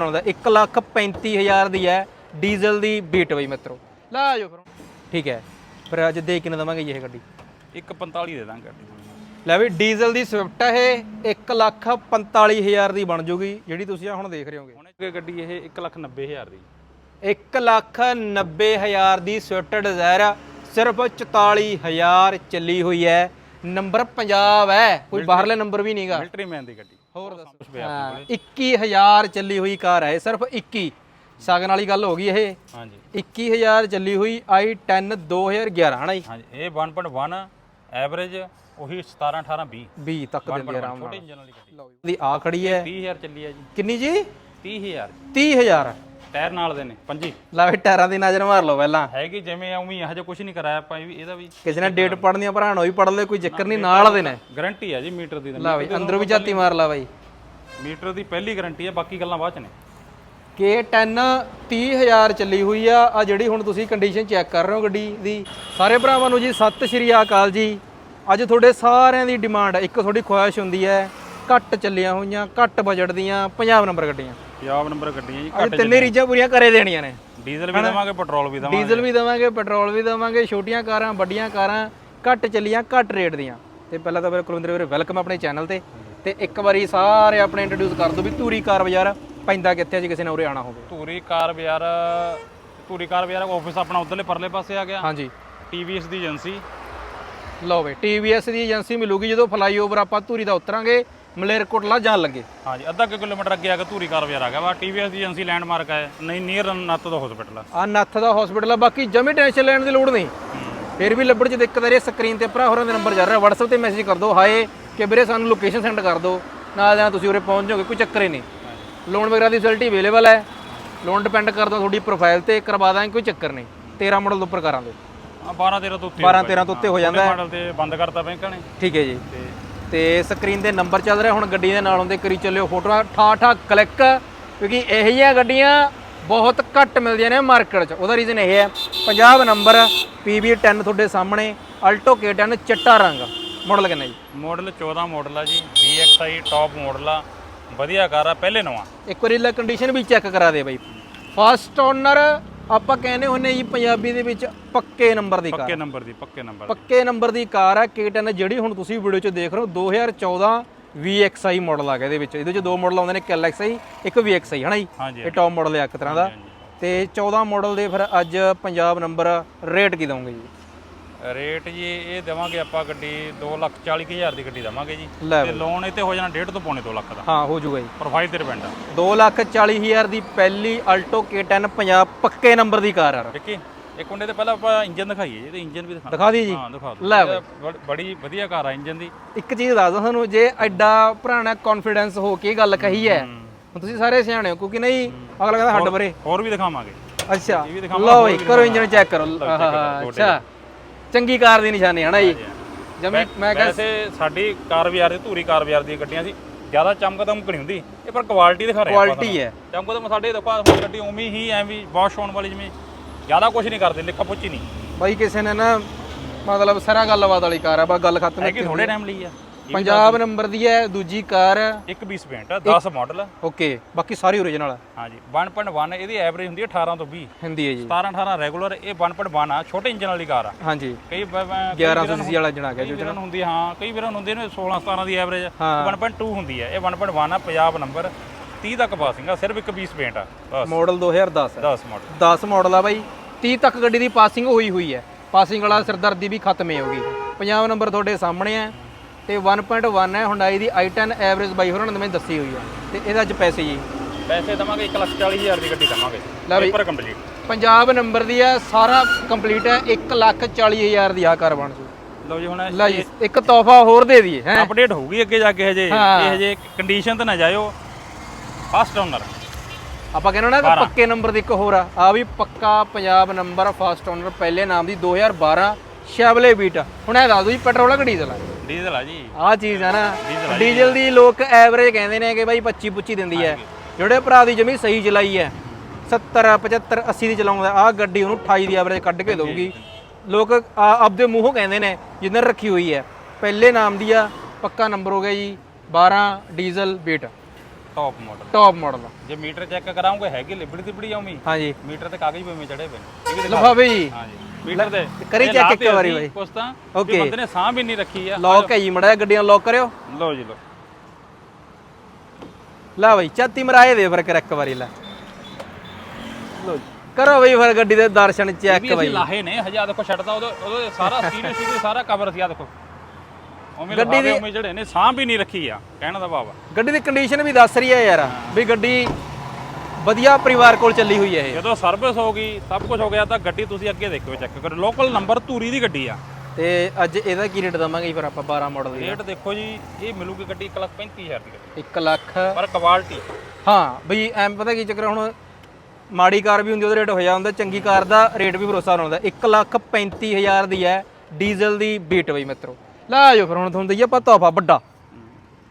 ਬਣਾਉਂਦਾ। 1 ਲੱਖ 35000 ਦੀ ਹੈ ਡੀਜ਼ਲ ਦੀ ਬੀਟ ਬਈ ਮਿੱਤਰੋ। ਲਾ ਆਜੋ ਫਿਰ। ਠੀਕ ਹੈ। ਫਿਰ ਅੱਜ ਦੇ ਕਿੰਨੇ ਦਵਾਂਗੇ ਜੀ ਇਹ ਗੱਡੀ? 145 ਦੇ ਦਾਂਗੇ ਲੈ ਵੀ ਡੀਜ਼ਲ ਦੀ ਸਵਿਫਟ ਹੈ ਇਹ 1 ਲੱਖ 45000 ਦੀ ਬਣ ਜੂਗੀ ਜਿਹੜੀ ਤੁਸੀਂ ਆ ਹੁਣ ਦੇਖ ਰਹੇ ਹੋਗੇ। ਹੁਣ ਇਹ ਗੱਡੀ ਇਹ 190000 ਦੀ। 1 ਲੱਖ 90000 ਦੀ ਸਵਿਫਟ ਡਿਜ਼ਾਇਰ ਸਿਰਫ 44000 ਚੱਲੀ ਹੋਈ ਹੈ। ਨੰਬਰ ਪੰਜਾਬ ਹੈ ਕੋਈ ਬਾਹਰਲੇ ਨੰਬਰ ਵੀ ਨਹੀਂਗਾ ਮਿਲਟਰੀ ਮੈਨ ਦੀ ਗੱਡੀ। ਹੋਰ ਦੱਸੋ। ਕੁਛ ਪਿਆ ਆਪਣੇ ਕੋਲੇ। 21000 ਚੱਲੀ ਹੋਈ ਕਾਰ ਹੈ ਇਹ, ਸਿਰਫ 21 ਸਾਗਨ ਵਾਲੀ ਗੱਲ ਹੋ ਗਈ ਇਹ। ਹਾਂਜੀ। 21000 ਚੱਲੀ ਹੋਈ i10 2011 ਹਨਾ ਜੀ? ਹਾਂਜੀ ਇਹ 1.1 ਐਵਰੇਜ ਉਹੀ 17 18 20 20 ਤੱਕ ਦਿੰਦੀ ਆਰਾਮ ਛੋਟੇ ਨਾਲ ਇੰਜਨ ਵਾਲੀ ਗੱਡੀ। ਲਓ ਜੀ ਆ ਖੜੀ ਹੈ 30000 ਚੱਲੀ ਹੈ ਜੀ। ਕਿੰਨੀ ਜੀ? 30000 30000 ਟਾਇਰ ਨਾਲ ਦੇ ਨੇ ਪੰਜੀ। ਲੈ ਵੀ ਟਾਇਰਾਂ ਦੀ ਨਜ਼ਰ ਮਾਰ ਲਓ ਪਹਿਲਾਂ। ਹੈਗੀ ਜਿਵੇਂ ਉਵੇਂ ਹਜੇ ਕੁਝ ਨਹੀਂ ਕਰਾਇਆ ਆਪਾਂ ਵੀ ਇਹਦਾ ਵੀ ਕਿਸੇ ਨੇ ਡੇਟ ਪੜਨੀਆਂ ਭਰਾਣ ਹੋਈ ਪੜ ਲੈ ਕੋਈ ਚੱਕਰ ਨਹੀਂ ਨਾਲ ਦੇ ਨੇ। ਗਾਰੰਟੀ ਹੈ ਜੀ ਮੀਟਰ ਦੀ। ਲੈ ਬਈ ਅੰਦਰੋਂ ਵੀ ਝਾਤੀ ਮਾਰ ਲਾ ਬਾਈ। ਮੀਟਰ ਦੀ ਪਹਿਲੀ ਗਾਰੰਟੀ ਹੈ ਬਾਕੀ ਗੱਲਾਂ ਬਾਅਦ ਚ ਨੇ। K10 30000 ਚੱਲੀ ਹੋਈ ਆ ਆ ਜਿਹੜੀ ਹੁਣ ਤੁਸੀਂ ਕੰਡੀਸ਼ਨ ਚੈੱਕ ਕਰ ਰਹੇ ਹੋ ਗੱਡੀ ਦੀ। ਸਾਰੇ ਭਰਾਵਾਂ ਨੂੰ ਜੀ ਸਤਿ ਸ਼੍ਰੀ ਅਕਾਲ ਜੀ। ਅੱਜ ਤੁਹਾਡੇ ਸਾਰਿਆਂ ਦੀ ਡਿਮਾਂਡ ਇੱਕ ਤੁਹਾਡੀ ਖੁਆਇਸ਼ ਹੁੰਦੀ ਹੈ ਘੱਟ ਚੱਲੀਆਂ ਹੋਈਆਂ ਘੱਟ ਬਜਟ ਦੀਆਂ ਪੰਜਾਬ ਨੰਬਰ ਗੱਡੀਆਂ। ਪੰਜਾਬ ਨੰਬਰ ਗੱਡੀਆਂ ਜੀ ਅੱਜ ਤਿੰਨੇ ਰੀਜਾਂ ਪੂਰੀਆਂ ਕਰੇ ਦੇਣੀਆਂ ਨੇ। ਡੀਜ਼ਲ ਵੀ ਦੇਵਾਂਗੇ ਪੈਟਰੋਲ ਵੀ ਦੇਵਾਂਗੇ। ਡੀਜ਼ਲ ਵੀ ਦੇਵਾਂਗੇ ਪੈਟਰੋਲ ਵੀ ਦੇਵਾਂਗੇ ਛੋਟੀਆਂ ਕਾਰਾਂ ਵੱਡੀਆਂ ਕਾਰਾਂ ਘੱਟ ਚੱਲੀਆਂ ਘੱਟ ਰੇਟ ਦੀਆਂ। ਤੇ ਪਹਿਲਾਂ ਤਾਂ ਵੀਰੇ ਕੁਲਵਿੰਦਰ ਵੀਰੇ ਵੈਲਕਮ ਆਪਣੇ ਚੈਨਲ ਤੇ। ਤੇ ਇੱਕ ਵਾਰੀ ਸਾਰੇ ਆਪਣੇ ਇੰਟਰੋਡਿਊਸ ਕਰ ਦਿਓ ਵੀ ਧੂਰੀ ਕਾਰ ਬਾਜ਼ਾਰ ਪੈਂਦਾ ਕਿੱਥੇ ਆ ਜੇ ਕਿਸੇ ਨੇ ਉਰੇ ਆਣਾ ਹੋਵੇ। ਧੂਰੀ ਕਾਰ ਬਾਜ਼ਾਰ ਧੂਰੀ ਕਾਰ ਬਾਜ਼ਾਰ ਆਫਿਸ ਆਪਣਾ ਉਧਰਲੇ ਪਰਲੇ ਪਾਸੇ ਆ ਗਿਆ। ਹਾਂਜੀ। TVS ਦੀ ਏਜੰਸੀ। ਲਓ ਬਈ TVS ਦੀ ਏਜੰਸੀ ਮਿਲੂਗੀ ਜਦੋਂ ਫਲਾਈਓਵਰ ਆਪਾਂ ਧੂਰੀ ਦਾ ਉਤਰਾਂਗੇ। ਮਲੇਰਕੋਟਲਾ ਜਾਣ ਲੱਗੇ। ਹਾਂਜੀ ਅੱਧਾ ਕੁ ਕਿਲੋਮੀਟਰ ਅੱਗੇ ਆ ਕੇ ਧੂਰੀ ਕਾਰ ਬਾਜ਼ਾਰ ਆ ਗਿਆ ਵਾ TVS ਦੀ ਏਜੰਸੀ ਲੈਂਡਮਾਰਕ ਹੈ ਨਹੀਂ ਨੀਅਰ ਨੱਤ ਦਾ ਹਸਪੀਟਲ ਆ। ਆ ਨੱਥ ਦਾ ਹਸਪੀਟਲ ਆ ਬਾਕੀ ਜਮੀ ਟੈਨਸ਼ਨ ਲੈਣ ਦੀ ਲੋੜ ਨਹੀਂ। ਫਿਰ ਵੀ ਲੱਭੜ ਚ ਦਿੱਕਤ ਆ ਰਹੀ ਸਕਰੀਨ ਤੇ ਭਰਾ ਹੋਰਾਂ ਦੇ ਨੰਬਰ ਚੱਲ ਰਿਹਾ WhatsApp ਤੇ ਮੈਸੇਜ ਕਰ ਦਿਓ ਹਾਏ ਕਿ ਵੀਰੇ ਸਾਨੂੰ ਲੋਕੇਸ਼ਨ ਸੈਂਡ ਕਰ ਦਿਓ ਨਾਲ ਜਾਂ ਤੁਸੀਂ ਉਰੇ ਪਹੁੰਚ ਜਾਓਗੇ ਕੋਈ ਚੱਕਰ ਹੀ ਨਹੀਂ। ਲੋਨ ਵਗੈਰਾ ਦੀ ਫੈਸਿਲਿਟੀ ਅਵੇਲੇਬਲ ਹੈ ਲੋਨ ਡਿਪੈਂਡ ਕਰਦਾ ਤੁਹਾਡੀ ਪ੍ਰੋਫਾਈਲ ਤੇ ਕਰਵਾ ਦਾਂਗੇ ਕੋਈ ਚੱਕਰ ਨਹੀਂ। 13 ਮਾਡਲ ਤੋਂ ਉੱਪਰ ਕਰਾਂ ਦੇ। ਆ 12 13 ਤੋਂ ਉੱਤੇ 12 13 ਤੋਂ ਉੱਤੇ ਹੋ ਜਾਂਦਾ ਹੈ। ਮਾਡਲ ਤੇ ਬੰਦ ਕਰਤਾ ਬੈਂਕਾਂ ਨੇ। ਠੀਕ ਹੈ ਜੀ। ਤੇ ਤੇ ਸਕਰੀਨ ਤੇ ਨੰਬਰ ਚੱਲ ਰਿਹਾ ਹੁਣ ਗੱਡੀ ਦੇ ਨਾਲ ਹੁੰਦੇ ਕਰੀ ਚੱਲਿਓ ਫੋਟੋਆਂ ਠਾ ਠਾ ਕਲਿੱਕ ਕਿਉਂਕਿ ਇਹੋ ਜਿਹੀਆਂ ਗੱਡੀਆਂ ਬਹੁਤ ਘੱਟ ਮਿਲਦੀਆਂ ਨੇ ਮਾਰਕੀਟ 'ਚ। ਉਹਦਾ ਰੀਜ਼ਨ ਇਹ ਹੈ ਪੰਜਾਬ ਨੰਬਰ PB10 ਤੁਹਾਡੇ ਸਾਹਮਣੇ ਅਲਟੋ K10 ਚਿੱਟਾ ਰੰਗ। ਮਾਡਲ ਕਿੰਨਾ ਜੀ? ਮਾਡਲ 14 ਮਾਡਲ ਆ ਜੀ VXI ਟੌਪ ਮਾਡਲ ਆ। ਵਧੀਆ ਕਾਰ ਆ ਪਹਿਲੇ ਨਵਾਂ। ਇੱਕ ਵਾਰੀ ਲੈ ਕੰਡੀਸ਼ਨ ਵੀ ਚੈੱਕ ਕਰਾ ਦੇ ਬਾਈ। ਫਸਟ ਓਨਰ ਆਪਾਂ ਕਹਿੰਦੇ ਹੁੰਨੇ ਜੀ ਪੰਜਾਬੀ ਦੇ ਵਿੱਚ ਪੱਕੇ ਨੰਬਰ ਦੀ ਕਾਰ। ਪੱਕੇ ਨੰਬਰ ਦੀ ਪੱਕੇ ਨੰਬਰ ਪੱਕੇ ਨੰਬਰ ਦੀ ਕਾਰ ਹੈ K10 ਜਿਹੜੀ ਹੁਣ ਤੁਸੀਂ ਵੀਡੀਓ 'ਚ ਦੇਖ ਰਹੇ ਹੋ 2014 VXI ਮਾਡਲ ਆ ਗਿਆ ਇਹਦੇ ਵਿੱਚ। ਇਹਦੇ 'ਚ ਦੋ ਮਾਡਲ ਆਉਂਦੇ ਨੇ ਇੱਕ LXI ਇੱਕ VXI ਹਨਾ ਜੀ? ਇਹ ਟੌਪ ਮਾਡਲ ਹੈ ਇੱਕ ਤਰ੍ਹਾਂ ਦਾ। ਤੇ 14 ਮਾਡਲ ਦੇ ਫਿਰ ਅੱਜ ਪੰਜਾਬ ਨੰਬਰ ਰੇਟ ਕੀ ਦਵਾਂਗੇ ਜੀ? ਰੇਟ ਜੀ ਇਹ ਦੇਵਾਂਗੇ ਆਪਾਂ ਗੱਡੀ 240000 ਦੀ ਗੱਡੀ ਦੇਵਾਂਗੇ ਜੀ। ਲੈ ਤੇ ਲੋਨ ਇਹ ਤੇ ਹੋ ਜਾਣਾ 1.5 ਤੋਂ ਪੌਣੇ 2 ਲੱਖ ਦਾ। ਹਾਂ ਹੋ ਜੂਗਾ ਜੀ। ਪ੍ਰੋਫਾਈਲ ਤੇ ਡਿਪੈਂਡ ਆ। 240000 ਦੀ ਪਹਿਲੀ ਅਲਟੋ K10 ਪੰਜਾਬ ਪੱਕੇ ਨੰਬਰ ਦੀ ਕਾਰ ਆ। ਦੇਖੀ ਇੱਕ ਹੁੰਦੇ ਤੇ ਪਹਿਲਾਂ ਆਪਾਂ ਇੰਜਨ ਦਿਖਾਈਏ ਜੀ ਤੇ ਇੰਜਨ ਵੀ ਦਿਖਾਣਾ ਦਿਖਾ ਦਈਏ ਜੀ। ਹਾਂ ਦਿਖਾ ਲੈ ਬੜ- ਵਧੀਆ ਕਾਰ ਆ ਇੰਜਨ ਦੀ। ਇੱਕ ਚੀਜ਼ ਦੱਸਦਾ ਤੁਹਾਨੂੰ ਜੇ ਐਡਾ ਪੁਰਾਣਾ ਕੌਨਫੀਡੈਂਸ ਹੋ ਕੇ ਗੱਲ ਕਹੀ ਹੈ ਤੁਸੀਂ ਸਾਰੇ ਸਿਆਣੇ ਹੋ ਕਿਉਂਕਿ ਨਹੀਂ ਅਗਲਾ ਕਹਿੰਦਾ ਹੱਡ ਬਰੇ ਹੋਰ ਵੀ ਦਿਖਾਵਾਂਗੇ। ਅੱਛਾ ਲਓ ਕਰੋ ਇੰਜਨ ਚੈੱਕ ਕਰੋ। ਅੱਛਾ। ਚੰਗੀ ਕਾਰ ਦੀ ਨਿਸ਼ਾਨੀ ਹੈ ਨਾ ਜੀ ਜਮੀ ਮੈਂ ਕਿਹਾ ਵੈਸੇ ਸਾਡੀ ਕਾਰ ਬਾਜ਼ਾਰ ਦੀ ਧੂਰੀ ਕਾਰ ਬਾਜ਼ਾਰ ਦੀਆਂ ਗੱਡੀਆਂ ਸੀ ਜ਼ਿਆਦਾ ਚਮਕ ਦਮਕ ਨਹੀਂ ਹੁੰਦੀ? ਇਹ ਪਰ ਕੁਆਲਿਟੀ ਦਿਖਾ ਰਹੇ ਕੁਆਲਿਟੀ ਹੈ। ਚਮਕ ਦਮ ਸਾਡੇ ਦੇਖੋ ਹੁਣ ਗੱਡੀ ਉਵੇਂ ਹੀ ਐਵੇਂ ਵਾਸ਼ ਹੋਣ ਵਾਲੀ ਜਿਵੇਂ ਜ਼ਿਆਦਾ ਕੁਝ ਨਹੀਂ ਕਰਦੇ ਲਿਖਾ ਪੁੱਛੀ ਨਹੀਂ। ਬਾਈ ਕਿਸੇ ਨੇ ਨਾ ਮਤਲਬ ਸਾਰਾ ਗੱਲਬਾਤ ਵਾਲੀ ਕਾਰ ਆ ਬਸ ਗੱਲ ਖਤਮ ਹੈ ਕਿ ਥੋੜੇ ਟਾਈਮ ਲਈ ਆ। ਪੰਜਾਬ ਨੰਬਰ ਦੀ ਹੈ ਦੂਜੀ ਕਾਰ 20 ਪੈਂਟ 10 ਮਾਡਲ ਓਕੇ ਬਾਕੀ ਸਾਰੀ ਓਰੀਜਨਲ ਹਾਂਜੀ 1.1 ਇਹਦੀ ਐਵਰੇਜ ਹੁੰਦੀ ਹੈ 18 ਤੋਂ 20 ਹਿੰਦੀ ਹੈ ਜੀ। 17 18 ਰੈਗੂਲਰ ਇਹ 1.1 ਆ ਛੋਟੇ ਇੰਜਨ ਵਾਲੀ ਕਾਰ ਆ। ਹਾਂਜੀ। ਕਈ 1100 ਸੀਸੀ ਵਾਲਾ ਜਣਾ ਗਿਆ ਕਈ ਵੀਰਾਂ ਨੂੰ ਹੁੰਦੀ ਹਾਂ ਕਈ ਵੀਰਾਂ ਹੁੰਦੀ ਨੇ 16 17 ਦੀ ਐਵਰੇਜ ਹਾਂ। 1.2 ਹੁੰਦੀ ਹੈ ਇਹ 1.1 ਆ ਪੰਜਾਬ ਨੰਬਰ। 30 ਤੱਕ ਪਾਸਿੰਗ ਆ ਸਿਰਫ ਇੱਕ 20 ਪੈਂਟ ਆ ਬਸ। ਮਾਡਲ 2010 ਹੈ। 10 ਮਾਡਲ 10 ਮਾਡਲ ਆ ਬਾਈ। 30 ਤੱਕ ਗੱਡੀ ਦੀ ਪਾਸਿੰਗ ਹੋਈ ਹੋਈ ਹੈ। ਪਾਸਿੰਗ ਵਾਲਾ ਸਿਰਦਰਦੀ ਵੀ ਖਤਮ ਹੀ ਹੋਗੀ ਪੰਜਾਬ ਨੰਬਰ ਤੁਹਾਡੇ ਸਾਹਮਣੇ ਹੈ। ਤੇ 1.1 ਹੈ ਹੁੰਡਾਈ ਦੀ i10 ਐਵਰੇਜ ਬਾਈ ਹੋਰਾਂ ਨੇ ਮੈਨੂੰ ਦੱਸੀ ਹੋਈ ਹੈ। ਤੇ ਇਹਦੇ ਅੱਜ ਪੈਸੇ ਜੀ। ਪੈਸੇ ਦਵਾਂਗੇ 140000 ਦੀ ਗੱਡੀ ਦਵਾਂਗੇ। ਪੇਪਰ ਕੰਪਲੀਟ ਪੰਜਾਬ ਨੰਬਰ ਦੀ ਹੈ ਸਾਰਾ ਕੰਪਲੀਟ ਹੈ 140000 ਦੀ ਆ ਕਾਰ ਬਣ ਜੂ। ਲਓ ਜੀ ਹੁਣ ਲੈ ਜੀ ਇੱਕ ਤੋਹਫਾ ਹੋਰ ਦੇ ਦਈਏ ਹੈ। ਅਪਡੇਟ ਹੋਊਗੀ ਅੱਗੇ ਜਾ ਕੇ ਹਜੇ। ਇਹ ਹਜੇ ਕੰਡੀਸ਼ਨ ਤੇ ਨਾ ਜਾਇਓ। ਫਸਟ ਓਨਰ ਆਪਾਂ ਕਹਿੰਦੇ ਨਾ ਪੱਕੇ ਨੰਬਰ ਦੀ ਇੱਕ ਹੋਰ ਆ। ਆ ਵੀ ਪੱਕਾ ਪੰਜਾਬ ਨੰਬਰ ਫਸਟ ਓਨਰ ਪਹਿਲੇ ਨਾਮ ਦੀ 2012 ਸ਼ੈਵਲੇ ਬੀਟ। ਹੁਣ ਇਹ ਦੱਸ ਦਿਓ ਜੀ ਪੈਟਰੋਲ ਆ ਕਿ ਡੀਜ਼ਲ ਆ? ਡੀਜ਼ਲ ਆ ਜੀ। ਆਹ ਚੀਜ਼ ਆ ਨਾ। ਡੀਜ਼ਲ ਆ ਡੀਜ਼ਲ ਦੀ ਲੋਕ ਐਵਰੇਜ ਕਹਿੰਦੇ ਨੇ ਕਿ ਬਾਈ 25 25 ਦਿੰਦੀ ਹੈ। ਜਿਹੜੇ ਭਰਾ ਦੀ ਜਮੀ ਸਹੀ ਚਲਾਈ ਹੈ 70 75 80 ਦੀ ਚਲਾਉਂਦਾ ਆ ਗੱਡੀ ਉਹਨੂੰ 28 ਦੀ ਐਵਰੇਜ ਕੱਢ ਕੇ ਦਊਗੀ। ਲੋਕ ਆ- ਆਪਦੇ ਮੂੰਹੋਂ ਕਹਿੰਦੇ ਨੇ ਜਿੰਦਰ ਰੱਖੀ ਹੋਈ ਹੈ। ਪਹਿਲੇ ਨਾਮ ਦੀ ਆ ਪੱਕਾ ਨੰਬਰ ਹੋ ਗਿਆ ਜੀ 12 diesel Beat. Top model top model ਜੇ ਮੀਟਰ ਚੈੱਕ ਕਰਾਉਂਗੇ ਹੈਗੀ ਲਿਬੜੀ ਤਿਬੜੀ ਆਉਣੀ ਹਾਂਜੀ। ਮੀਟਰ ਤੇ ਕਾਗਜ਼ ਪੇਵੇਂ ਚੜੇ ਪਏ ਨੇ। ਇਹ ਵੀ ਦਿਖਾ ਜੀ। ਮੀਟਰ ਦੇ ਕਰੀ ਇਹ check ਲਾ ਇੱਕ ਤੇ ਵਾਰੀ ਅਸੀਂ ਬਾਈ। ਕੁਛ ਤਾਂ Okay. ਵੀ ਬੰਦੇ ਨੇ ਸਾਹ ਵੀ ਨਹੀਂ ਰੱਖੀ ਆ ਲੌਕ ਹੈ ਜੀ ਮੜਾ ਗੱਡੀਆਂ ਲੌਕ ਕਰਿਓ। ਲਓ ਜੀ ਲਓ। ਲੈ ਬਈ ਚਾਤੀ ਮਰਾਏ ਦੇ ਫਿਰ ਕਰ ਇੱਕ ਵਾਰੀ ਲੈ। ਲੋ ਕਰੋ ਬਈ ਫਿਰ ਗੱਡੀ ਦੇ ਦਰਸ਼ਨ ਇਹ ਚੈੱਕ ਵੀ ਅਸੀਂ ਬਈ। ਲਾਹੇ ਨੇ ਹਜਾ ਦੇਖੋ ਛੱਡਦਾ ਉਹਦੇ ਉਹਦੇ ਸਾਰਾ ਸਟੀਰੀਓ ਸਟੀਰੀਓ ਸਾਰਾ ਕਵਰ ਸੀ ਆ ਦੇਖੋ। ਉਵੇਂ ਗੱਡੀ ਗੱਡੀ ਦੀ- ਉਵੇਂ ਜਿਹੜੇ ਨੇ ਸਾਹ ਵੀ ਨਹੀਂ ਰੱਖੀ ਆ ਕਹਿਣ ਦਾ ਭਾਵ ਆ। ਗੱਡੀ ਦੀ ਕੰਡੀਸ਼ਨ ਵੀ ਦੱਸ ਰਹੀ ਹੈ ਯਾਰ ਵੀ ਗੱਡੀ ਵਧੀਆ ਪਰਿਵਾਰ ਕੋਲ ਚੱਲੀ ਹੋਈ ਹੈ ਇਹ। ਜਦੋਂ ਸਰਵਿਸ ਹੋ ਗਈ ਸਭ ਕੁਝ ਹੋ ਗਿਆ ਤਾਂ ਗੱਡੀ ਤੁਸੀਂ ਅੱਗੇ ਦੇਖਿਓ ਚੈੱਕ ਕਰੋ। ਲੋਕਲ ਨੰਬਰ ਧੂਰੀ ਦੀ ਗੱਡੀ ਆ। ਤੇ ਅੱਜ ਇਹਦਾ ਕੀ ਰੇਟ ਦਵਾਂਗੇ ਜੀ ਫਿਰ ਆਪਾਂ 12 ਮਾਡਲ ਦੀ? ਰੇਟ ਦੇਖੋ ਜੀ ਇਹ ਮਿਲੂਗੀ ਗੱਡੀ 135000 ਦੀ ਗੱਡੀ। 1 ਲੱਖ। ਪਰ ਕੁਆਲਿਟੀ ਹਾਂ ਬਈ ਐਮ ਪਤਾ ਕੀ ਚੱਕਰ ਆ ਹੁਣ ਮਾੜੀ ਕਾਰ ਵੀ ਹੁੰਦੀ ਉਹਦਾ ਰੇਟ ਹੋ ਜਾਂਦਾ ਚੰਗੀ ਕਾਰ ਦਾ ਰੇਟ ਵੀ ਭਰੋਸਾ ਹੁੰਦਾ 1 ਲੱਖ 35000 ਦੀ ਹੈ ਡੀਜ਼ਲ ਦੀ ਬੀਟ ਬਈ ਮਿੱਤਰੋ। ਲੈ ਆਜੋ ਫਿਰ ਹੁਣ ਤੁਹਾਨੂੰ ਦਈਏ ਆਪਾਂ ਤੋਹਫਾ ਵੱਡਾ।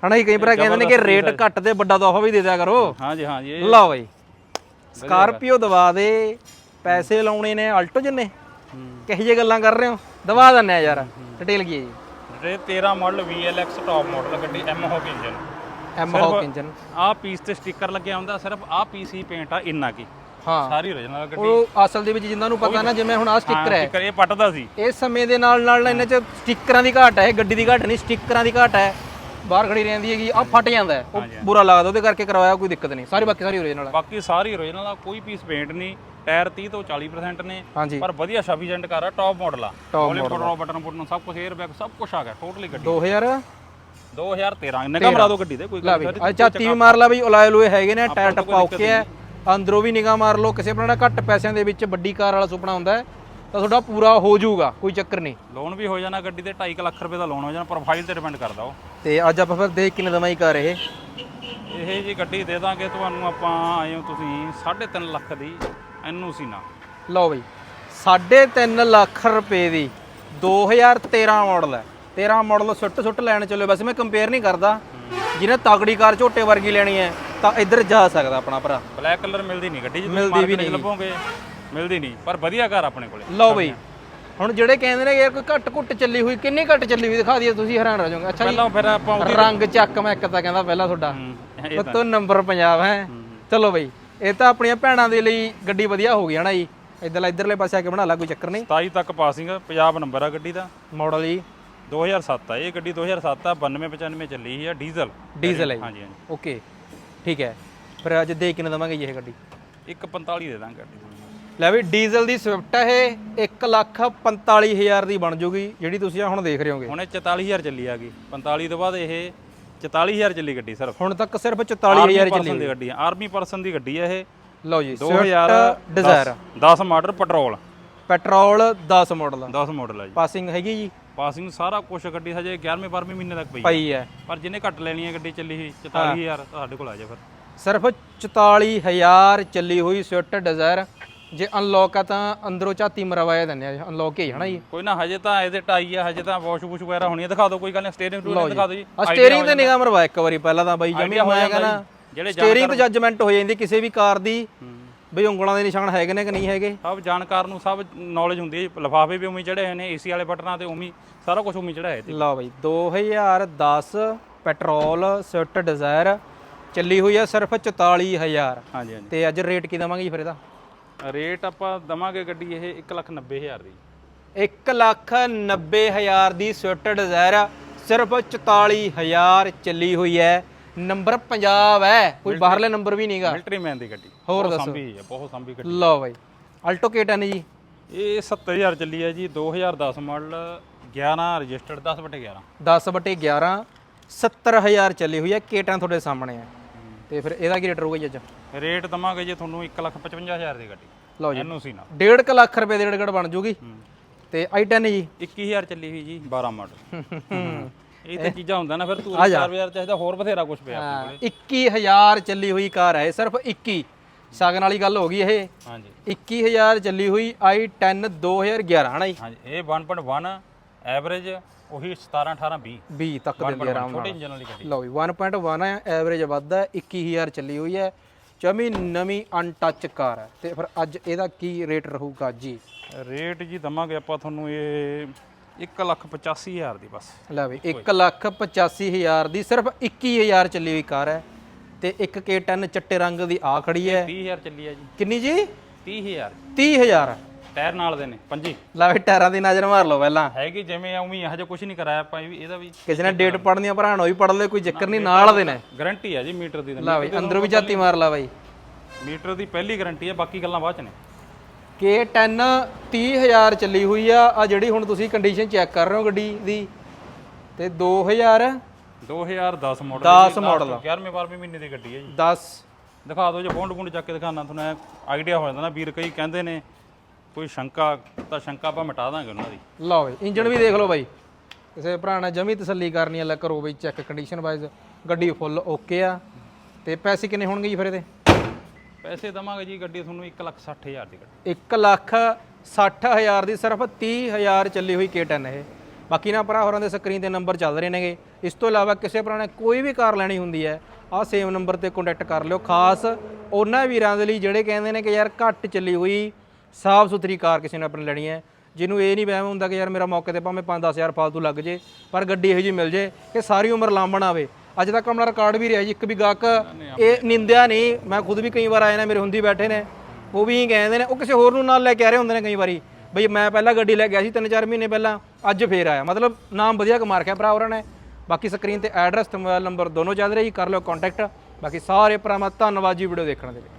ਹਨਾ ਜੀ ਕਈ ਵਾਰ ਕਹਿੰਦੇ ਨੇ ਕਿ ਰੇਟ ਘੱਟ ਤੇ ਵੱਡਾ ਤੋਹਫਾ ਵੀ ਦੇ ਦਿਆ ਕਰੋ। ਹਾਂਜੀ ਹਾਂਜੀ ਇਹ ਲਓ ਬਈ। ਸਕਾਰਪੀਓ ਦਵਾ ਦੇ ਪੈਸੇ ਲਾਉਣੇ ਨੇ ਆਲਟੋ ਜਿੰਨੇ। ਕਿਹੋ ਜਿਹੇ ਗੱਲਾਂ ਕਰ ਰਹੇ ਹੋ? ਦਵਾ ਦਿੰਨੇ ਆ ਯਾਰ ਡਿਟੇਲ ਕੀ ਹੈ ਜੀ? ਇਹ 13 ਮਾਡਲ VLX ਟੌਪ ਮਾਡਲ ਗੱਡੀ M Hawk engine M Hawk engine ਆਹ ਪੀਸ ਤੇ ਸਟicker ਲੱਗਿਆ ਹੁੰਦਾ ਸਿਰਫ ਆਹ ਪੀਸ ਹੀ ਪੇਂਟ ਆ ਇੰਨਾ ਕੀ। ਹਾਂ। ਸਾਰੀ origignal ਗੱਡੀ। ਉਹ ਅਸਲ ਦੇ ਵਿੱਚ ਜਿੰਨਾਂ ਨੂੰ ਪਤਾ ਨਾ ਜਿਵੇਂ ਹੁਣ ਆ ਸਟicker ਹੈ। ਸਟicker ਇਹ ਪੱਟਦਾ ਸੀ। ਇਸ ਸਮੇਂ ਦੇ ਨਾਲ ਨਾਲ ਇਹਨਾਂ 'ਚ ਸਟickਰਾਂ ਦੀ ਘਾਟ ਹੈ ਗੱਡੀ ਦੀ ਘਾਟ ਨਹੀਂ ਸਟickਰਾਂ ਦੀ ਘਾਟ ਹੈ। ਬਾਹਰ ਖੜੀ ਰਹਿੰਦੀ ਹੈਗੀ ਆ ਫਟ ਜਾਂਦਾ ਹੈ। ਉਹ ਬੁਰਾ ਲੱਗਦਾ ਉਹਦੇ ਕਰਕੇ ਕਰਵਾਇਆ ਕੋਈ ਦਿੱਕਤ ਨਹੀਂ। ਸਾਰੀ ਬਾਕੀ ਸਾਰੀ ਓਰੀਜਨਲ ਹੈ ਬਾਕੀ ਸਾਰੀ origignal ਆ ਕੋਈ ਪੀਸ ਪੇਂਟ ਨਹੀਂ। ਟਾਇਰ 30 ਤੋਂ 40% ਨੇ। ਹਾਂਜੀ। ਪਰ ਵਧੀਆ ਸਫੀਸ਼ੀਐਂਟ ਕਾਰ ਆ ਟੌਪ ਮਾਡਲ ਆ। ਕੋਲੇ ਕੰਟਰੋਲ ਬਟਨ ਬਟਨ ਸਭ ਕੁਝ 에ਅਰ ਬੈਗ ਸਭ ਕੁਝ ਆ ਗਿਆ ਟੋਟਲੀ ਗੱਡੀ। 2000 2013 ਨਿਗਾਹ ਮਰਾ ਦਿਓ ਗੱਡੀ ਤੇ ਕੋਈ ਲਾ ਗੱਲ ਵੀ ਨਹੀਂ ਆ ਝਾਤੀ ਵੀ ਮਾਰ ਲਾ ਬਈ ਉਲਾਏ ਲੋਏ ਹੈਗੇ ਨੇ ਟਾਇਰ ਟੱਪਾ ਓਕੇ ਹੈ। ਅੰਦਰੋਂ ਵੀ ਨਿਗਾਹ ਮਾਰ ਲਓ ਕਿਸੇ ਆਪਣਾ ਘੱਟ ਪੈਸਿਆਂ ਦੇ ਵਿੱਚ ਵੱਡੀ ਕਾਰ ਵਾਲਾ ਸੁਪਨਾ ਹੁੰਦਾ ਹੈ ਤਾਂ ਤੁਹਾਡਾ ਪੂਰਾ ਹੋ ਜਾਊਗਾ ਕੋਈ ਚੱਕਰ ਨਹੀਂ। ਲੋਨ ਵੀ ਹੋ ਜਾਣਾ ਗੱਡੀ ਤੇ 2.5 ਲੱਖ ਰੁਪਏ ਦਾ ਲੋਨ ਹੋ ਜਾਣਾ ਪ੍ਰੋਫਾਈਲ ਤੇ ਡਿਪੈਂਡ ਕਰਦਾ ਉਹ। ਤੇ ਅੱਜ ਆਪਾਂ ਫਿਰ ਦੇਖ ਕਿੰਨੇ ਦਵਾਈ ਕਰ ਰਹੇ ਇਹ ਜੀ ਗੱਡੀ ਦੇ ਦਾਂਗੇ ਤੁਹਾਨੂੰ ਆਪਾਂ ਆਏ ਹੋ ਤੁਸੀਂ 3.5 ਲੱਖ ਦੀ ਐਨਓਸੀ ਨਾਲ। ਲਓ ਬਈ 3.5 ਲੱਖ ਰੁਪਏ ਦੀ 2013 ਮਾਡਲ ਹੈ। 13 ਮਾਡਲ ਸੁੱਟ ਸੁੱਟ ਲੈਣ ਚੱਲਿਓ ਵੈਸੇ ਮੈਂ ਕੰਪੇਅਰ ਨਹੀਂ ਕਰਦਾ। ਜਿਹਨੇ ਤਗੜੀ ਕਾਰ ਝੋਟੇ ਵਰਗੀ ਲੈਣੀ ਹੈ ਤਾਂ ਇੱਧਰ ਜਾ ਸਕਦਾ ਆਪਣਾ ਭਰਾ। ਬਲੈਕ ਕਲਰ ਮਿਲਦੀ ਨਹੀਂ ਗੱਡੀ ਜੇ ਮਿਲਦੀ ਵੀ ਨਹੀਂ। ਲੱਭੋਗੇ। ਮਿਲਦੀ ਨਹੀਂ ਪਰ ਵਧੀਆ ਕਾਰ ਆਪਣੇ ਕੋਲੇ। ਲਓ ਬਈ। ਹੁਣ ਜਿਹੜੇ ਕਹਿੰਦੇ ਨੇ ਯਾਰ ਕੋਈ ਘੱਟ ਘੁੱਟ ਚੱਲੀ ਹੋਈ ਕਿੰਨੀ ਘੱਟ ਚੱਲੀ ਹੋਈ ਦਿਖਾ ਦਈਏ ਤੁਸੀਂ ਹੈਰਾਨ ਰਹਿ ਜਾਓਗੇ। ਅੱਛਾ ਜੀ ਪਹਿਲਾਂ ਫਿਰ ਆਪਾਂ ਉਹਦੀ ਰੰਗ ਚੱਕ ਮੈਂ ਇੱਕ ਤਾਂ ਕਹਿੰਦਾ ਪਹਿਲਾਂ ਤੁਹਾਡਾ। ਉਤੋਂ ਨੰਬਰ ਪੰਜਾਬ ਹੈ। ਚਲੋ ਬਈ ਇਹ ਤਾਂ ਆਪਣੀਆਂ ਭੈਣਾਂ ਦੇ ਲਈ ਗੱਡੀ ਵਧੀਆ ਹੋ ਗਈ ਹਨਾ ਜੀ? ਇੱਧਰਲਾ ਇੱਧਰਲੇ ਪਾਸੇ ਆ ਕੇ ਬਣਾ ਲਾ ਕੋਈ ਚੱਕਰ ਨਹੀਂ। 27 ਤੱਕ ਪਾਸਿੰਗ ਪੰਜਾਬ ਨੰਬਰ ਆ ਗੱਡੀ ਦਾ। ਮਾਡਲ ਜੀ। 2007 ਆ ਇਹ ਗੱਡੀ 2007 ਆ 9295 ਚੱਲੀ ਸੀ ਆ ਡੀਜ਼ਲ। ਡੀਜ਼ਲ ਹੈ ਹਾਂਜੀ ਹਾਂਜੀ। ਓਕੇ ਠੀਕ ਹੈ। ਫਿਰ ਅੱਜ ਦੇ ਕਿੰਨੇ ਦਵਾਂਗੇ ਜੀ ਇਹ ਗੱਡੀ? 145 ਦੇ ਦਾਂਗੇ ਗੱਡੀ। ਲੈ ਵੀ ਡੀਜ਼ਲ ਦੀ ਸਵਿਫਟ ਹੈ ਇਹ 1 ਲੱਖ 45000 ਦੀ ਬਣ ਜੂਗੀ ਜਿਹੜੀ ਤੁਸੀਂ ਹੁਣ ਦੇਖ ਰਹੇ ਹੋਗੇ। ਹੁਣ ਇਹ 44000 ਚੱਲੀ ਆ ਗਈ। 45 ਤੋਂ ਬਾਅਦ ਇਹ 44000 ਚੱਲੀ ਗੱਡੀ ਸਿਰਫ। ਹੁਣ ਤੱਕ ਸਿਰਫ 44000 ਚੱਲੀ ਦੀ ਗੱਡੀ ਆ। ਆਰਮੀ ਪਰਸਨ ਦੀ ਗੱਡੀ ਆ ਇਹ। ਲਓ ਜੀ 2000 Dzire 10 model petrol petrol 10 model 10 model ਆ ਜੀ। ਪਾਸਿੰਗ ਹੈਗੀ ਜੀ। ਪਾਸਿੰਗ ਸਾਰਾ ਕੁਝ ਗੱਡੀ ਹਜੇ 11ਵੇਂ 12ਵੇਂ ਮਹੀਨੇ ਤੱਕ ਪਈ। ਪਈ ਹੈ ਪਰ ਜਿਹਨੇ ਘੱਟ ਲੈਣੀ ਹੈ ਗੱਡੀ ਚੱਲੀ ਹੋਈ 44000 ਤੁਹਾਡੇ ਕੋਲ ਆ ਜਾ ਫਿਰ। ਸਿਰਫ 44000 ਚੱਲੀ ਹੋਈ ਸਵਿਫਟ ਡਿਜ਼ਾਇਰ ਜੇ ਅਨਲੌਕ ਆ ਤਾਂ ਅੰਦਰੋਂ ਝਾਤੀ ਮਰਵਾਇਆ ਦਿੰਦੇ ਆ ਅਨਲੌਕ ਹੀ ਹੈ ਨਾ ਜੀ। ਕੋਈ ਨਾ ਹਜੇ ਤਾਂ ਇਹਦੇ ਟਾਈ ਆ ਹਜੇ ਤਾਂ ਵਾਸ਼ ਵੂਸ਼ ਵਗੈਰਾ ਹੋਣੀ ਆ ਦਿਖਾ ਦਿਓ ਕੋਈ ਗੱਲ ਨਹੀਂ ਸਟੀਅਰਿੰਗ ਟੂਲ ਦਿਖਾ ਦਿਓ ਜੀ ਆ ਸਟੀਅਰਿੰਗ ਤੇ ਨਿਗਾਹ ਮਰਵਾ ਇੱਕ ਵਾਰੀ ਪਹਿਲਾਂ ਤਾਂ ਬਾਈ ਜਮੀ ਹੋਇਆਗਾ ਨਾ ਜਿਹੜੇ ਸਟੀਅਰਿੰਗ ਤੇ ਜੱਜਮੈਂਟ ਹੋ ਜਾਂਦੀ ਕਿਸੇ ਵੀ ਕਾਰ ਦੀ ਬਈ ਉਂਗਲਾਂ ਦੇ ਨਿਸ਼ਾਨ ਹੈਗੇ ਨੇ ਕਿ ਨਹੀਂ ਹੈਗੇ? ਸਭ ਜਾਣਕਾਰ ਨੂੰ ਸਭ ਨੌਲੇਜ ਹੁੰਦੀ ਹੈ ਲਫਾਫੇ ਵੀ ਉਵੇਂ ਚੜੇ ਹੋਏ ਨੇ ਏਸੀ ਵਾਲੇ ਬਟਨਾਂ ਤੇ ਹੀ ਸਾਰਾ ਕੁਝ ਉਵੇਂ ਚੜਾਇਆ ਤੇ ਲਓ ਬਾਈ 2010 ਪੈਟਰੋਲ ਸਵਿਫਟ ਡਿਜ਼ਾਇਰ ਚੱਲੀ ਹੋਈ ਆ ਸਿਰਫ 44000 ਹਾਂਜੀ ਹਾਂਜੀ। ਤੇ ਅੱਜ ਰੇਟ ਕੀ ਦਵਾਂਗੇ ਜੀ ਫਿਰ ਇਹਦਾ? ਰੇਟ ਆਪਾਂ ਦਵਾਂਗੇ ਗੱਡੀ ਇਹ 190000 ਦੀ। 1 ਲੱਖ 90000 ਦੀ ਸਵਿਫਟ ਡਿਜ਼ਾਇਰ ਸਿਰਫ 44000 ਚੱਲੀ ਹੋਈ ਹੈ। ਨੰਬਰ ਪੰਜਾਬ ਹੈ ਕੋਈ ਬਾਹਰਲੇ ਨੰਬਰ ਵੀ ਨਹੀਂਗਾ। ਮਿਲਟਰੀ ਮੈਨ ਦੀ ਗੱਡੀ। ਹੋਰ ਦੱਸੋ। ਸੰਭੀ ਹੈ ਬਹੁਤ ਸੰਭੀ ਗੱਡੀ। ਲਓ ਬਾਈ ਆਲਟੋ K10 ਜੀ? ਇਹ 70000 ਚੱਲੀ ਹੈ ਜੀ 2010 ਮਾਡਲ 11 ਰਜਿਸਟਰਡ 10 ਬਟੇ 11 10 ਬਟੇ 11 70000 ਚੱਲੀ ਹੋਈ ਹੈ K10 ਤੁਹਾਡੇ ਸਾਹਮਣੇ ਹੈ? ਤੇ ਫਿਰ ਇਹਦਾ ਕੀ ਰੇਟ ਰਹੂਗਾ ਜੀ ਅੱਜ? ਰੇਟ ਦਵਾਂਗੇ ਜੀ ਤੁਹਾਨੂੰ 155000 ਦੀ ਗੱਡੀ। ਲਓ ਜੀ। ਐਨਓਸੀ ਨਾਲ। 1.5 ਲੱਖ ਰੁਪਏ ਦੇ ਡੇਢ ਬਣ ਜੂਗੀ। ਤੇ i10 ਜੀ? 21000 ਚੱਲੀ ਹੋਈ ਜੀ। 12 ਮਾਡਲ। ਇਹ ਤੇ ਚੀਜ਼ਾਂ ਹੁੰਦਾ ਨਾ ਫਿਰ ਤੂੰ 4000 ਚਾਹੀਦਾ ਹੋਰ ਬਥੇਰਾ ਕੁਝ ਪਿਆ ਆਪਣੇ ਕੋਲੇ। 21000 ਚੱਲੀ ਹੋਈ ਕਾਰ ਹੈ ਇਹ, ਸਿਰਫ 21 ਸ਼ਗਨ ਵਾਲੀ ਗੱਲ ਹੋ ਗਈ ਇਹ। ਹਾਂਜੀ। 21000 ਚੱਲੀ ਹੋਈ i10 2011 ਹਨਾ ਜੀ? ਹਾਂਜੀ ਇਹ 1.1 ਐਵਰੇਜ ਉਹੀ 17 18 20 20 ਤੱਕ ਦਿੰਦੀ ਹੈ ਆਰਾਮ ਨਾਲ। ਛੋਟੇ ਇੰਜਨ ਵਾਲੀ ਗੱਡੀ। ਲਓ ਜੀ 1.1 ਹੈ ਐਵਰੇਜ ਵੱਧਦਾ 21000 ਚੱਲੀ ਹੋਈ ਹੈ। ਚਮੀ ਨਵੀਂ ਅਨਟੱਚ ਕਾਰ ਹੈ। ਤੇ ਫਿਰ ਅੱਜ ਇਹਦਾ ਕੀ ਰੇਟ ਰਹੂਗਾ ਜੀ? ਰੇਟ ਜੀ ਦਵਾਂਗੇ ਆਪਾਂ ਤੁਹਾਨੂੰ ਇਹ 185000 ਦੀ ਬਸ। ਲੈ ਵੀ 185000 ਦੀ ਸਿਰਫ 21000 ਚੱਲੀ ਹੋਈ ਕਾਰ ਹੈ। ਤੇ ਇੱਕ K10 ਚਿੱਟੇ ਰੰਗ ਦੀ ਆ ਖੜੀ ਹੈ। 30000 ਚੱਲੀ ਆ ਜੀ। ਕਿੰਨੀ ਜੀ? 30000 30000 ਟਾਇਰ ਨਾਲ ਦੇ ਨੇ ਪੰਜੀ। ਲੈ ਵੀ ਟਾਇਰਾਂ ਦੀ ਨਜ਼ਰ ਮਾਰ ਲਓ ਪਹਿਲਾਂ। ਹੈਗੀ ਜਿਵੇਂ ਉਵੇਂ ਹਜੇ ਕੁਝ ਨਹੀਂ ਕਰਾਇਆ ਆਪਾਂ ਵੀ ਇਹਦਾ ਵੀ ਕਿਸੇ ਨੇ ਡੇਟ ਪੜਨੀ ਆ ਭਰਾਣੋ ਵੀ ਪੜ ਲੈ ਕੋਈ ਚੱਕਰ ਨਹੀਂ ਨਾਲ ਦੇ ਨੇ। ਗਾਰੰਟੀ ਆ ਜੀ ਮੀਟਰ ਦੀ। ਲੈ ਬਈ ਅੰਦਰੋਂ ਵੀ ਜਾਤੀ ਮਾਰ ਲਾ ਬਾਈ। ਮੀਟਰ ਦੀ ਪਹਿਲੀ ਗਾਰੰਟੀ ਆ ਬਾਕੀ ਗੱਲਾਂ ਬਾਅਦ ਚ ਨੇ। K10 30000 ਚੱਲੀ ਹੋਈ ਆ ਆ ਜਿਹੜੀ ਹੁਣ ਤੁਸੀਂ ਕੰਡੀਸ਼ਨ ਚੈੱਕ ਕਰ ਰਹੇ ਹੋ ਗੱਡੀ ਦੀ ਤੇ 2000 2010 ਮਾਡਲ 10 ਮਾਡਲ 11ਵੇਂ 12ਵੇਂ ਮਹੀਨੇ ਦੀ ਗੱਡੀ ਹੈ ਜੀ। 10 ਦਿਖਾ ਦਿਓ ਜੇ ਬੌਂਡ ਬੁੰਡ ਚੱਕ ਕੇ ਦਿਖਾਣਾ ਤੁਹਾਨੂੰ ਆਈਡੀਆ ਹੋ ਜਾਂਦਾ ਨਾ ਵੀਰ ਕਈ ਕਹਿੰਦੇ ਨੇ ਕੋਈ ਸ਼ੰਕਾ ਤਾਂ ਸ਼ੰਕਾ ਆਪਾਂ ਮਿਟਾ ਦਾਂਗੇ ਉਹਨਾਂ ਦੀ। ਲਓ ਬਈ ਇੰਜਨ ਵੀ ਦੇਖ ਲਓ ਬਾਈ। ਕਿਸੇ ਭਰਾ ਨੇ ਜਮੀ ਤਸੱਲੀ ਕਰਨੀ ਆ ਲੈ ਕਰੋ ਬਈ ਚੈੱਕ ਕੰਡੀਸ਼ਨ ਵਾਈਜ਼ ਗੱਡੀ ਫੁੱਲ ਓਕੇ ਆ। ਤੇ ਪੈਸੇ ਕਿੰਨੇ ਹੋਣਗੇ ਜੀ ਫਿਰ ਇਹਦੇ? ਪੈਸੇ ਦਵਾਂਗੇ ਜੀ ਗੱਡੀ ਤੁਹਾਨੂੰ 160000 ਦੀ ਗੱਡੀ। 1 ਲੱਖ 60 ਹਜ਼ਾਰ ਦੀ ਸਿਰਫ 30 ਹਜ਼ਾਰ ਚੱਲੀ ਹੋਈ K10 ਇਹ। ਬਾਕੀ ਨਾ ਭਰਾ ਹੋਰਾਂ ਦੇ ਸਕਰੀਨ ਤੇ ਨੰਬਰ ਚੱਲ ਰਹੇ ਨੇਗੇ। ਇਸ ਤੋਂ ਇਲਾਵਾ ਕਿਸੇ ਭਰਾ ਨੇ ਕੋਈ ਵੀ ਕਾਰ ਲੈਣੀ ਹੁੰਦੀ ਹੈ ਆਹ ਸੇਮ ਨੰਬਰ ਤੇ ਕੰਟੈਕਟ ਕਰ ਲਿਓ। ਖਾਸ ਉਹਨਾਂ ਵੀਰਾਂ ਦੇ ਲਈ ਜਿਹੜੇ ਕਹਿੰਦੇ ਨੇ ਕਿ ਯਾਰ ਘੱਟ ਚੱਲੀ ਹੋਈ ਸਾਫ਼ ਸੁਥਰੀ ਕਾਰ ਕਿਸੇ ਨੇ ਆਪਣੀ ਲੈਣੀ ਹੈ। ਜਿਹਨੂੰ ਇਹ ਨਹੀਂ ਵਹਿਮ ਹੁੰਦਾ ਕਿ ਯਾਰ ਮੇਰਾ ਮੌਕੇ ਤੇ ਭਾਵੇਂ 5-10000 ਫਾਲਤੂ ਲੱਗ ਜੇ, ਪਰ ਗੱਡੀ ਇਹੋ ਜੀ ਮਿਲ ਜੇ ਕਿ ਸਾਰੀ ਉਮਰ ਲਾਂਭਣ ਆਵੇ। ਅੱਜ ਤੱਕ ਆਪਣਾ ਰਿਕਾਰਡ ਵੀ ਰਿਹਾ ਜੀ, ਇੱਕ ਵੀ ਗਾਹਕ ਇਹ ਨਿੰਦਿਆ ਨਹੀਂ। ਮੈਂ ਖੁਦ ਵੀ ਕਈ ਵਾਰ ਆਏ ਨੇ, ਮੇਰੇ ਹੁੰਦੀ ਬੈਠੇ ਨੇ, ਉਹ ਵੀ ਕਹਿੰਦੇ ਨੇ, ਉਹ ਕਿਸੇ ਹੋਰ ਨੂੰ ਨਾਲ ਲੈ ਕੇ ਆ ਰਹੇ ਹੁੰਦੇ ਨੇ ਕਈ ਵਾਰੀ। ਬਈ ਮੈਂ ਪਹਿਲਾਂ ਗੱਡੀ ਲੈ ਗਿਆ ਸੀ 3-4 ਮਹੀਨੇ ਪਹਿਲਾਂ, ਅੱਜ ਫੇਰ ਆਇਆ। ਮਤਲਬ ਨਾਮ ਵਧੀਆ ਕਮਾ ਰੱਖਿਆ ਭਰਾ ਹੋਰਾਂ ਨੇ। ਬਾਕੀ ਸਕਰੀਨ ਤੇ ਐਡਰੈਸ ਤੇ ਮੋਬਾਈਲ ਨੰਬਰ ਦੋਨੋਂ ਚੱਲ ਰਹੇ ਜੀ, ਕਰ ਲਓ ਕੰਟੈਕਟ ਬਾਕੀ ਸਾਰੇ ਭਰਾਵਾਂ ਧੰਨਵਾਦ ਜੀ ਵੀਡੀਓ ਦੇਖਣ ਦੇ ਲਈ।